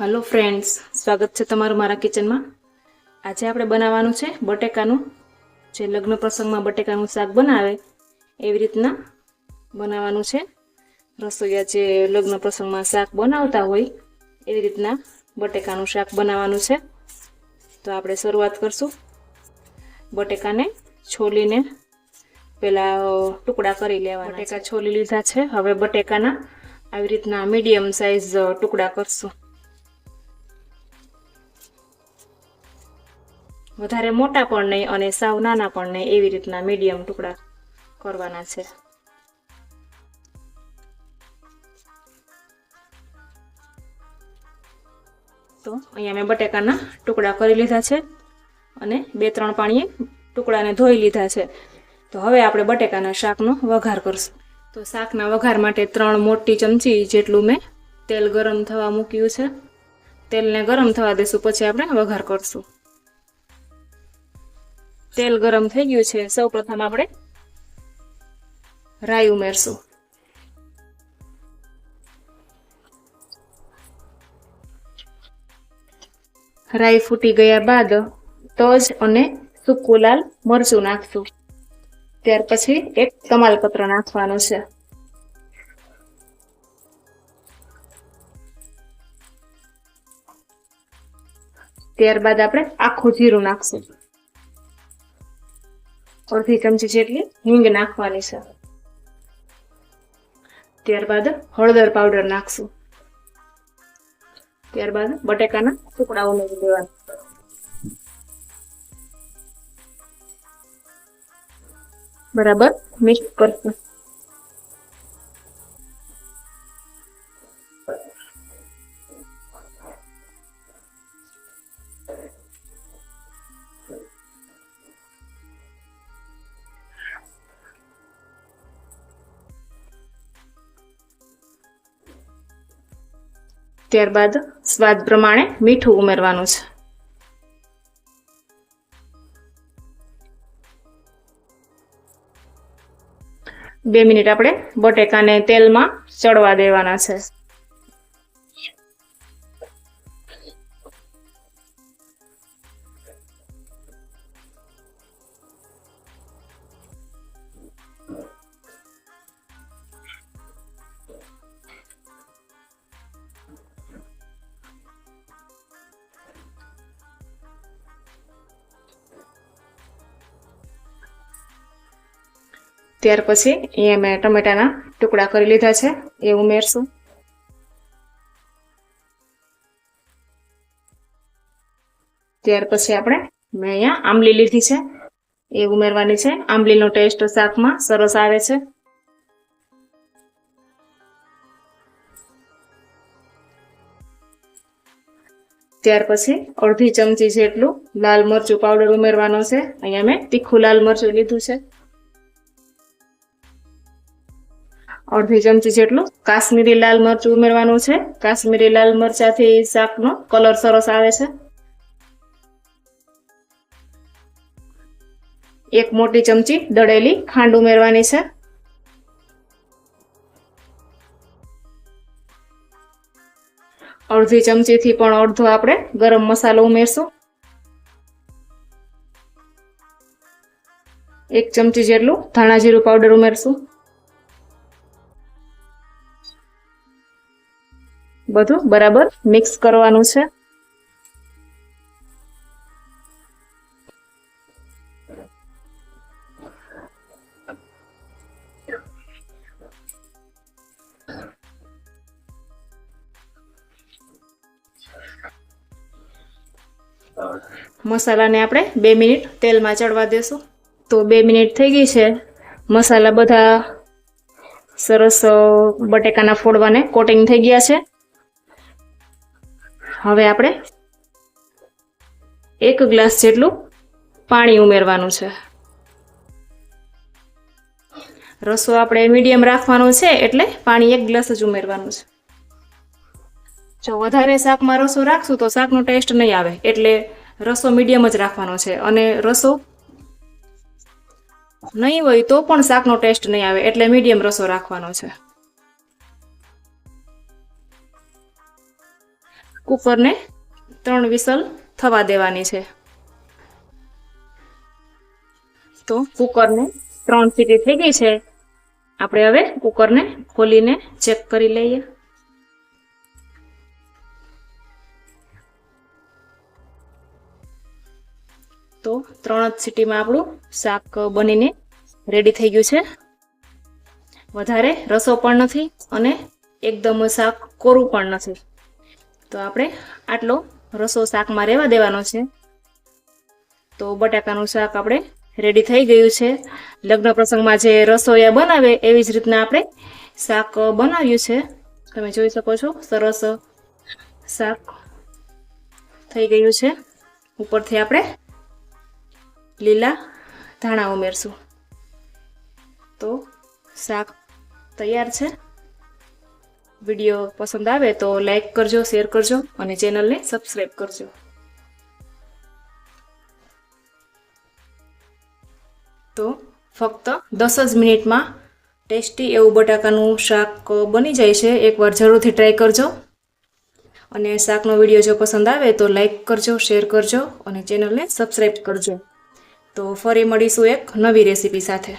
Hello friends સ્વાગત છે તમારું મારા કિચનમાં આજે આપણે બનાવવાનું છે બટેકાનું. જે લગ્ન પ્રસંગમાં બટેકાનું શાક બનાવે, એવી રીતના બનાવવાનું છે. રસોઈયા જે લગ્ન પ્રસંગમાં શાક બનાવતા હોય, એવી રીતના બટેકાનું શાક બનાવવાનું છે. તો આપણે શરૂઆત કરશું. બટેકાને છોલીને પેલા ટુકડા કરી લેવા બટેકા છોલી લીધા છે. હવે બટેકાના આવી રીતના મીડિયમ સાઇઝ ટુકડા કરશું. વધારે મોટા પણ નહીં અને સાવ નાના પણ નહીં એવી રીતના મીડિયમ ટુકડા કરવાના છે. તો અહીંયા મેં બટેકાના ટુકડા કરી લીધા છે અને બે ત્રણ પાણીએ ટુકડાને ધોઈ લીધા છે. તો હવે આપણે બટેકાના શાકનો વઘાર કરશું. તો શાકના વઘાર માટે ત્રણ મોટી ચમચી જેટલું મેં તેલ ગરમ થવા મૂક્યું છે. તેલને ગરમ થવા દેશું, પછી આપણે વઘાર કરશું. તેલ ગરમ થઈ ગયું છે. સૌ પ્રથમ આપણે રાઈ ઉમેરશું. રાઈ ફૂટી ગયા બાદ તજ અને સૂકું લાલ મરચું નાખશું. ત્યાર પછી એક તમાલપત્ર નાખવાનું છે. ત્યારબાદ આપણે આખું જીરું નાખશું. અડધી ચમચી જેટલી હિંગ નાખવાની છે ત્યારબાદ હળદર પાવડર નાખશું ત્યારબાદ બટેકાના ટુકડા ઉમેરી દેવાના બરાબર મિક્સ કરશું ત્યારબાદ સ્વાદ પ્રમાણે મીઠું ઉમેરવાનું છે. બે મિનિટ આપણે બટેકાને તેલમાં ચડવા દેવાના છે. ત્યાર પછી અહીંયા મેં ટમેટાના ટુકડા કરી લીધા છે. એ ઉમેરશું. ત્યાર પછી આપણે મેં અહીંયા આંબલી લીધી છે. એ ઉમેરવાની છે. આંબલીનો ટેસ્ટ શાકમાં સરસ આવે છે. ત્યાર પછી અડધી ચમચી જેટલું લાલ મરચું પાવડર ઉમેરવાનો છે. અહીંયા મેં તીખું લાલ મરચું લીધું છે. અડધી ચમચી જેટલું કાશ્મીરી લાલ મરચું ઉમેરવાનું છે. કાશ્મીરી લાલ મરચાથી શાકનો કલર સરસ આવે છે. એક મોટી ચમચી દળેલી ખાંડ ઉમેરવાની છે. અડધી ચમચીથી પણ અડધો આપણે ગરમ મસાલો ઉમેરશું. એક ચમચી જેટલું ધાણા જીરું પાવડર ઉમેરશું. બધું બરાબર મિક્સ કરવાનું છે. મસાલાને આપણે બે મિનિટ તેલમાં ચડવા દેશું. તો બે મિનિટ થઈ ગઈ છે. મસાલા બધા સરસ બટેકાના ફોડવાને કોટિંગ થઈ ગયા છે. હવે આપણે એક ગ્લાસ જેટલું પાણી ઉમેરવાનું છે. રસો આપણે મીડિયમ રાખવાનો છે એટલે પાણી એક ગ્લાસ જ ઉમેરવાનું છે. જો વધારે શાકમાં રસો રાખશું તો શાકનો ટેસ્ટ નહીં આવે એટલે રસો મીડિયમ જ રાખવાનો છે અને રસો નહીં હોય તો પણ શાકનો ટેસ્ટ નહીં આવે એટલે મીડિયમ રસો રાખવાનો છે. કુકરને ત્રણ વિસલ થવા દેવાની છે. તો કુકરને ત્રણ સીટી થઈ ગઈ છે. આપણે હવે કુકરને ખોલીને ચેક કરી લઈએ. તો ત્રણ જ સીટીમાં આપણું શાક બનીને રેડી થઈ ગયું છે. વધારે રસો પણ નથી અને એકદમ શાક કોરું પણ નથી. તો આપણે આટલો રસો શાકમાં રહેવા દેવાનો છે. તો બટાકાનું શાક આપણે રેડી થઈ ગયું છે. લગ્ન પ્રસંગમાં જે રસોયા બનાવે એવી જ રીતના આપણે શાક બનાવ્યું છે. તમે જોઈ શકો છો, સરસ શાક થઈ ગયું છે. ઉપરથી આપણે લીલા ધાણા ઉમેરશું. તો શાક તૈયાર છે. વીડિયો પસંદ આવે તો લાઈક કરજો શેર કરજો અને ચેનલને સબસ્ક્રાઈબ કરજો. તો ફક્ત દસ જ મિનિટમાં ટેસ્ટી એવું બટાકાનું શાક બની જાય છે. એકવાર જરૂરથી ટ્રાય કરજો. અને શાકનો વીડિયો જો પસંદ આવે તો લાઈક કરજો શેર કરજો અને ચેનલને સબસ્ક્રાઈબ કરજો. તો ફરી મળીશું એક નવી રેસીપી સાથે.